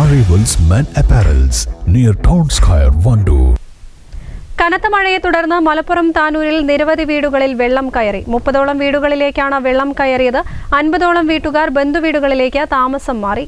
Arrivals Men apparels near Town Square, Wandoor കനത്ത മഴയെ തുടർന്ന് മലപ്പുറം താനൂരിൽ നിരവധി വീടുകളിൽ വെള്ളം കയറി. മുപ്പതോളം വീടുകളിലേക്കാണ് വെള്ളം കയറിയത്. അൻപതോളം വീട്ടുകാർ ബന്ധുവീടുകളിലേക്ക് താമസം മാറി.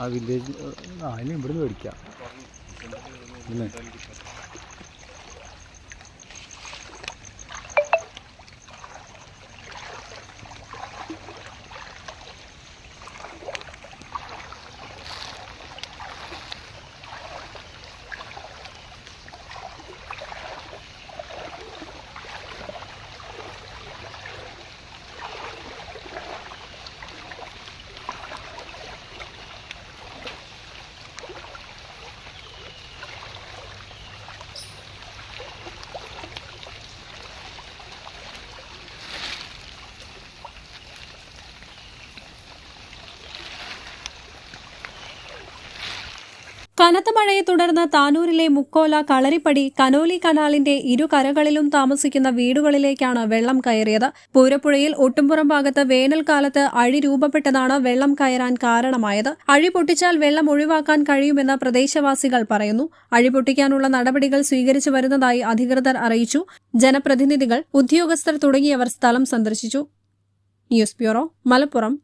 ആ വില്ലേജ് ആ ഇനി ഇവിടുന്ന് മേടിക്കാം. കനത്ത മഴയെ തുടർന്ന് താനൂരിലെ മുക്കോല കളരിപ്പടി കനോലി കനാലിന്റെ ഇരു കരകളിലും താമസിക്കുന്ന വീടുകളിലേക്കാണ് വെള്ളം കയറിയത്. പൂരപ്പുഴയിൽ ഒട്ടുംപുറം ഭാഗത്ത് വേനൽക്കാലത്ത് അഴി രൂപപ്പെട്ടതാണ് വെള്ളം കയറാൻ കാരണമായത്. അഴി പൊട്ടിച്ചാൽ വെള്ളം ഒഴിവാക്കാൻ കഴിയുമെന്ന് പ്രദേശവാസികൾ പറയുന്നു. അഴി പൊട്ടിക്കാനുള്ള നടപടികൾ സ്വീകരിച്ചു വരുന്നതായി അധികൃതർ അറിയിച്ചു. ജനപ്രതിനിധികൾ ഉദ്യോഗസ്ഥർ തുടങ്ങിയവർ സ്ഥലം സന്ദർശിച്ചു. News bureau Malappuram.